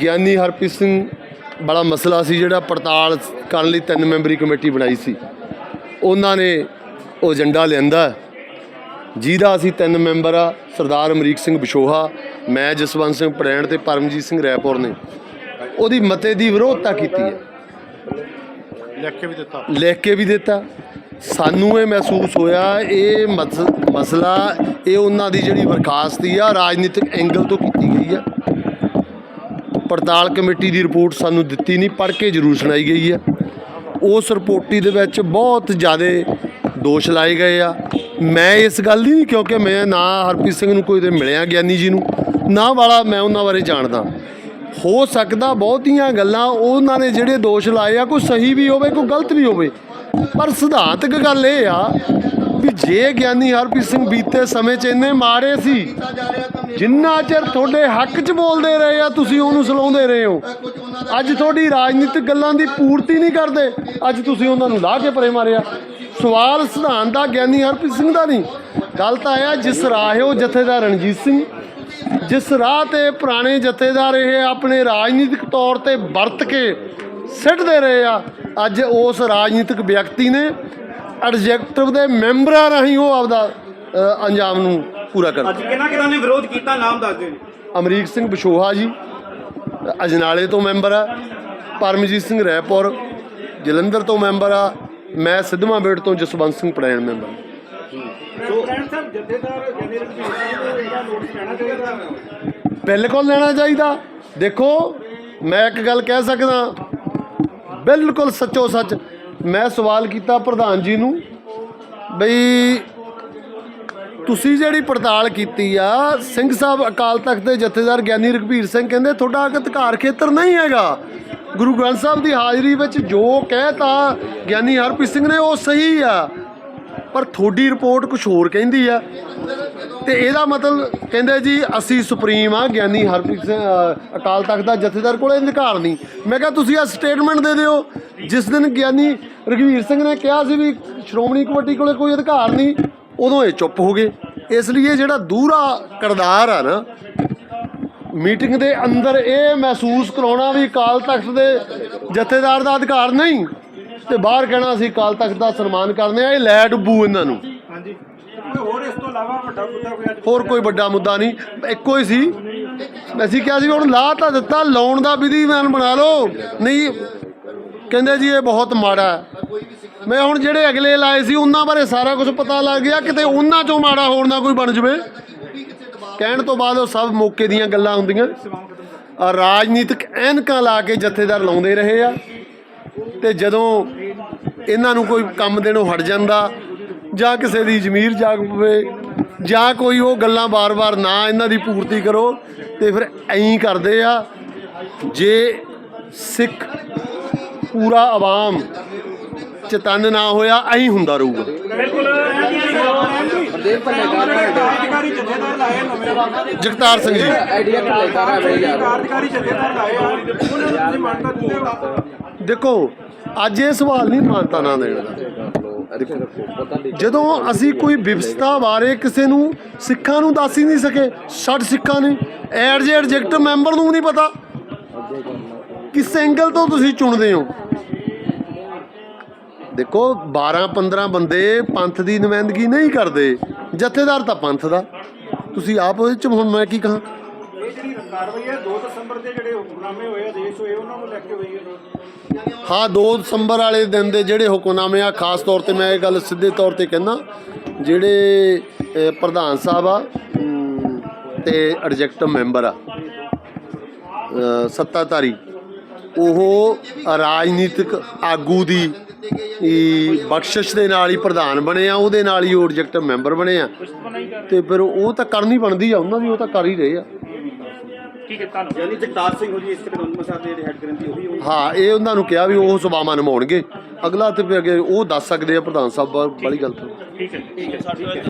ਗਿਆਨੀ ਹਰਪ੍ਰੀਤ ਸਿੰਘ ਬੜਾ ਮਸਲਾ ਸੀ ਜਿਹੜਾ ਪੜਤਾਲ ਕਰਨ ਲਈ ਤਿੰਨ ਮੈਂਬਰੀ ਕਮੇਟੀ ਬਣਾਈ ਸੀ। ਉਹਨਾਂ ਨੇ ਉਹ ਏਜੰਡਾ ਲਿਆਂਦਾ। ਜਿਹਦਾ ਅਸੀਂ ਤਿੰਨ ਮੈਂਬਰ ਆ ਸਰਦਾਰ ਅਮਰੀਕ ਸਿੰਘ ਬਿਸ਼ੋਹਾ ਮੈਂ ਜਸਵੰਤ ਸਿੰਘ ਪੜੈਣ ਤੇ ਪਰਮਜੀਤ ਸਿੰਘ ਰੈਪੁਰ ਨੇ। ਉਹਦੀ ਮਤੇ ਦੀ ਵਿਰੋਧਤਾ ਕੀਤੀ ਹੈ। ਲਿਖ ਕੇ ਵੀ ਦਿੱਤਾ। ਲਿਖ ਕੇ ਵੀ ਦਿੱਤਾ। ਸਾਨੂੰ ਇਹ ਮਹਿਸੂਸ ਹੋਇਆ ਇਹ ਮਸ- ਮਸਲਾ ਇਹ ਉਹਨਾਂ ਦੀ ਜਿਹੜੀ ਬਰਖਾਸਤੀ ਆ ਰਾਜਨੀਤਿਕ ਐਂਗਲ ਤੋਂ ਕੀਤੀ ਗਈ ਆ। ਪੜਤਾਲ ਕਮੇਟੀ ਦੀ ਰਿਪੋਰਟ ਸਾਨੂੰ ਦਿੱਤੀ ਨਹੀਂ, ਪੜ੍ਹ ਕੇ ਜ਼ਰੂਰ ਸੁਣਾਈ ਗਈ ਆ ਉਸ ਰਿਪੋਰਟੀ ਦੇ ਵਿੱਚ ਬਹੁਤ ਜ਼ਿਆਦਾ ਦੋਸ਼ ਲਾਏ ਗਏ ਆ। ਮੈਂ ਇਸ ਗੱਲ ਦੀ ਨਹੀਂ, ਕਿਉਂਕਿ ਮੈਂ ਨਾ ਹਰਪ੍ਰੀਤ ਸਿੰਘ ਨੂੰ ਕੋਈ ਦੇ ਮਿਲਿਆ, ਗਿਆਨੀ ਜੀ ਨੂੰ, ਨਾ ਵਾਲਾ ਮੈਂ ਉਹਨਾਂ ਬਾਰੇ ਜਾਣਦਾ। ਹੋ ਸਕਦਾ ਬਹੁਤੀਆਂ ਗੱਲਾਂ ਉਹਨਾਂ ਨੇ ਜਿਹੜੇ ਦੋਸ਼ ਲਾਏ ਆ, ਕੋਈ ਸਹੀ ਵੀ ਹੋਵੇ, ਕੋਈ ਗਲਤ ਵੀ ਹੋਵੇ। ਪਰ ਸਿਧਾਂਤਕ ਗੱਲ ਇਹ ਆ ਵੀ ਜੇ ਗਿਆਨੀ ਹਰਪ੍ਰੀਤ ਸਿੰਘ ਬੀਤੇ ਸਮੇਂ 'ਚ ਇੰਨੇ ਮਾੜੇ ਸੀ, ਜਿੰਨਾ ਚਿਰ ਤੁਹਾਡੇ ਹੱਕ 'ਚ ਬੋਲਦੇ ਰਹੇ ਆ, ਤੁਸੀਂ ਉਹਨੂੰ ਸਲਾਉਂਦੇ ਰਹੇ ਹੋ। ਅੱਜ ਤੁਹਾਡੀ ਰਾਜਨੀਤਿਕ ਗੱਲਾਂ ਦੀ ਪੂਰਤੀ ਨਹੀਂ ਕਰਦੇ। ਅੱਜ ਤੁਸੀਂ ਉਹਨਾਂ ਨੂੰ ਲਾਹ ਕੇ ਪਰੇ ਮਾਰਿਆ। ਸਵਾਲ ਸਿਧਾਂਤ ਦਾ ਗਿਆਨੀ ਹਰਪ੍ਰੀਤ ਸਿੰਘ ਦਾ ਨਹੀਂ। ਗੱਲ ਤਾਂ ਇਹ ਆ, ਜਿਸ ਰਾਹਿਓ ਜਥੇਦਾਰ ਰਣਜੀਤ ਸਿੰਘ। ਜਿਸ ਰਾਹ ਤੇ ਪੁਰਾਣੇ ਜਥੇਦਾਰ ਇਹ ਆਪਣੇ ਰਾਜਨੀਤਿਕ ਤੌਰ ਤੇ ਵਰਤ ਕੇ ਸਿੱਟਦੇ ਰਹੇ ਆ, ਅੱਜ ਉਸ ਰਾਜਨੀਤਿਕ ਵਿਅਕਤੀ ਨੇ ਐਡਜੈਕਟਿਵ ਦੇ ਮੈਂਬਰਾਂ ਰਾਹੀਂ ਉਹ ਆਪਦਾ ਅੰਜਾਮ ਨੂੰ ਪੂਰਾ ਕਰ ਅੱਜ ਕਿਹਨਾਂ ਕਿਹਨਾਂ ਨੇ ਵਿਰੋਧ ਕੀਤਾ? ਨਾਮ ਦੱਸ ਦਿਓ ਜੀ। ਅਮਰੀਕ ਸਿੰਘ ਬਿਸ਼ੋਹਾ ਜੀ ਅਜਨਾਲੇ ਤੋਂ ਮੈਂਬਰ ਆ ਪਰਮਜੀਤ ਸਿੰਘ ਰੈਪੁਰ ਜਲੰਧਰ ਤੋਂ ਮੈਂਬਰ ਆ ਮੈਂ ਸਿੱਧਵਾਂ ਬੇੜ ਤੋਂ ਜਸਵੰਤ ਸਿੰਘ ਪੜੈਣ ਮੈਂਬਰ। ਸੋ ਬਿਲਕੁਲ ਲੈਣਾ ਚਾਹੀਦਾ? ਦੇਖੋ ਮੈਂ ਇੱਕ ਗੱਲ ਕਹਿ ਸਕਦਾ ਬਿਲਕੁਲ ਸੱਚੋ ਸੱਚ ਮੈਂ ਸਵਾਲ ਕੀਤਾ ਪ੍ਰਧਾਨ ਜੀ ਨੂੰ ਬਈ ਤੁਸੀਂ ਜਿਹੜੀ ਪੜਤਾਲ ਕੀਤੀ ਆ, ਸਿੰਘ ਸਾਹਿਬ ਅਕਾਲ ਤਖਤ ਦੇ ਜਥੇਦਾਰ ਗਿਆਨੀ ਰਘਬੀਰ ਸਿੰਘ ਕਹਿੰਦੇ ਤੁਹਾਡਾ ਅਧਿਕਾਰ ਖੇਤਰ ਨਹੀਂ ਹੈਗਾ। ਗੁਰੂ ਗ੍ਰੰਥ ਸਾਹਿਬ ਦੀ ਹਾਜ਼ਰੀ ਵਿੱਚ ਜੋ ਕਹਿਤਾ ਗਿਆਨੀ ਹਰਪ੍ਰੀਤ ਸਿੰਘ ਨੇ ਉਹ ਸਹੀ ਆ। ਪਰ ਤੁਹਾਡੀ ਰਿਪੋਰਟ ਕੁਝ ਹੋਰ ਕਹਿੰਦੀ ਆ। ਤੇ ਇਹਦਾ ਮਤਲਬ ਕਹਿੰਦੇ ਜੀ ਅਸੀਂ ਸੁਪਰੀਮ ਆ ਗਿਆਨੀ ਹਰਪ੍ਰੀਤ ਸਿੰਘ ਅ, ਅਕਾਲ ਤਖਤ ਦਾ ਜਥੇਦਾਰ ਕੋਲ ਅਧਿਕਾਰ ਨਹੀਂ। ਮੈਂ ਕਿਹਾ ਤੁਸੀਂ ਆ ਸਟੇਟਮੈਂਟ ਦੇ ਦਿਓ। ਜਿਸ ਦਿਨ ਗਿਆਨੀ ਰਘਵੀਰ ਸਿੰਘ ਨੇ ਕਿਹਾ ਸੀ ਵੀ ਸ਼੍ਰੋਮਣੀ ਕਮੇਟੀ ਕੋਲੇ ਕੋਈ ਅਧਿਕਾਰ ਨਹੀਂ ਉਦੋਂ ਇਹ ਚੁੱਪ ਹੋ ਗਏ। ਇਸ ਲਈ ਇਹ ਜਿਹੜਾ ਦੂਰਾ ਕਰਦਾਰ ਆ ਨਾ ਮੀਟਿੰਗ ਦੇ ਅੰਦਰ ਇਹ ਮਹਿਸੂਸ ਕਰਾਉਣਾ ਵੀ ਅਕਾਲ ਤਖਤ ਦੇ ਜਥੇਦਾਰ ਦਾ ਅਧਿਕਾਰ ਨਹੀਂ ਤੇ ਬਾਹਰ ਕਹਿਣਾ ਅਸੀਂ ਅਕਾਲ ਤਖਤ ਦਾ ਸਨਮਾਨ ਕਰਦੇ ਆ ਇਹ ਲੈ ਡੁੱਬੂ ਇਹਨਾਂ ਨੂੰ। ਕੋਈ ਹੋਰ ਇਸ ਤੋਂ ਇਲਾਵਾ ਵੱਡਾ ਮੁੱਦਾ ਕੋਈ ਅੱਜ ਹੋਰ ਕੋਈ ਵੱਡਾ ਮੁੱਦਾ ਨਹੀਂ। ਇੱਕੋ ਹੀ ਸੀ। ਅਸੀਂ ਕਿਹਾ ਸੀ ਵੀ ਹੁਣ ਲਾ ਤਾਂ ਦਿੱਤਾ, ਲਾਉਣ ਦਾ ਵਿਧੀਵਾਨ ਬਣਾ ਲਓ। ਨਹੀਂ, ਕਹਿੰਦੇ ਜੀ ਇਹ ਬਹੁਤ ਮਾੜਾ ਮੈਂ ਹੁਣ ਜਿਹੜੇ ਅਗਲੇ ਲਾਏ ਸੀ, ਉਹਨਾਂ ਬਾਰੇ ਸਾਰਾ ਕੁਝ ਪਤਾ ਲੱਗ ਗਿਆ, ਕਿਤੇ ਉਹਨਾਂ ਚੋਂ ਮਾੜਾ ਹੋਣ ਦਾ ਕੋਈ ਬਣ ਜਵੇ। ਕਹਿਣ ਤੋਂ ਬਾਅਦ ਉਹ ਸਭ ਮੌਕੇ ਦੀਆਂ ਗੱਲਾਂ ਹੁੰਦੀਆਂ। ਆ ਰਾਜਨੀਤਿਕ ਐਨਕਾਂ ਲਾ ਕੇ ਜਥੇਦਾਰ ਲਾਉਂਦੇ ਰਹੇ ਆ। ਤੇ ਜਦੋਂ ਇਹਨਾਂ ਨੂੰ ਕੋਈ ਕੰਮ ਦੇਣੋਂ ਹਟ ਜਾਂਦਾ ਜਾਂ ਕਿਸੇ ਦੀ ਜ਼ਮੀਰ ਜਾਗ ਪਵੇ ਜਾਂ ਕੋਈ ਉਹ ਗੱਲਾਂ ਬਾਰ-ਬਾਰ ਨਾ ਇਹਨਾਂ ਦੀ ਪੂਰਤੀ ਕਰੋ ਤੇ ਫਿਰ ਐਂ ਕਰਦੇ ਆ ਜੇ ਸਿੱਖ ਪੂਰਾ ਆਵਾਮ ਚਤਨ ਨਾ ਹੋਇਆ ਐਂ ਹੁੰਦਾ ਰਹੂਗਾ। ਜਗਤਾਰ ਸਿੰਘ ਜੀ। ਦੇਖੋ ਅੱਜ ਇਹ ਸਵਾਲ ਨਹੀਂ ਮਾਨਤਾ ਨਾ ਦੇਣ ਦਾ। ਜਦੋਂ ਅਸੀਂ ਕੋਈ ਵਿਵਸਥਾ ਬਾਰੇ ਕਿਸੇ ਨੂੰ ਸਿੱਖਾਂ ਨੂੰ ਦੱਸ ਹੀ ਨਹੀਂ ਸਕੇ, ਛੱਡ ਸਿੱਖਾਂ ਨੇ, ਐਡ ਜੇ ਐਡਜੈਕਟ ਮੈਂਬਰ ਨੂੰ ਨਹੀਂ ਪਤਾ। ਕਿਸ ਐਂਗਲ ਤੋਂ ਤੁਸੀਂ ਚੁਣਦੇ ਹੋ? ਦੇਖੋ 12 15 ਬੰਦੇ ਪੰਥ ਦੀ ਨੁਮਾਇੰਦਗੀ ਨਹੀਂ ਕਰਦੇ, ਜਥੇਦਾਰ ਤਾਂ ਪੰਥ ਦਾ। ਤੁਸੀਂ ਆਪ ਉਹਦੇ ਚ ਹੁਣ ਮੈਂ ਕੀ ਕਹਾਂ? ਕਾਰਵਾਈ ਹੈ। 2 ਦਸੰਬਰ ਦੇ ਜਿਹੜੇ ਹੁਕਮਨਾਮੇ ਹੋਏ ਆਦੇਸ਼ ਹੋਏ ਉਹਨਾਂ ਨੂੰ ਲੈ ਕੇ ਹੋਈ ਹੈ। ਹਾਂ 2 ਦਸੰਬਰ ਵਾਲੇ ਦਿਨ ਦੇ ਜਿਹੜੇ ਹੁਕਮਨਾਮੇ ਆ ਖਾਸ ਤੌਰ ਤੇ ਮੈਂ ਇਹ ਗੱਲ ਸਿੱਧੇ ਤੌਰ ਤੇ ਕਹਿੰਦਾ ਜਿਹੜੇ ਪ੍ਰਧਾਨ ਸਾਹਿਬ ਆ ਅਮ, ਤੇ ਐਡਜੈਕਟਿਵ ਮੈਂਬਰ ਆ ਸੱਤਾਧਾਰੀ ਉਹ ਰਾਜਨੀਤਿਕ ਆਗੂ ਦੀ ਹੀ ਬਖਸ਼ਿਸ਼ ਦੇ ਨਾਲ ਹੀ ਪ੍ਰਧਾਨ ਬਣੇ ਆ ਉਹਦੇ ਨਾਲ ਹੀ ਉਹ ਐਡਜੈਕਟਿਵ ਮੈਂਬਰ ਬਣੇ ਆ। ਤੇ ਫਿਰ ਉਹ ਤਾਂ ਕਰਨੀ ਬਣਦੀ ਆ ਉਹਨਾਂ ਦੀ ਉਹ ਤਾਂ ਕਰ ਹੀ ਰਹੇ ਆ। ਯਾਨੀ ਜਗਤਾਰ ਸਿੰਘ ਹੋ ਜੀ ਇਸ ਤੇ ਕਾਨੂੰਨ ਸਾਹਿਬ ਦੇ ਜਿਹੜੇ ਹੈਡ ਗ੍ਰੰਥੀ ਉਹ ਵੀ ਹਾਂ ਇਹ ਉਹਨਾਂ ਨੂੰ ਕਿਹਾ ਵੀ ਉਹ ਸਭਾਵਾਂ ਨਿਭਾਉਣਗੇ। ਅਗਲਾ ਤੇ ਫਿਰ ਅੱਗੇ ਉਹ ਦੱਸ ਸਕਦੇ ਆ ਪ੍ਰਧਾਨ ਸਾਹਿਬ ਵਾਲੀ ਗੱਲ ਤੋਂ। ਠੀਕ ਹੈ ਠੀਕ ਹੈ।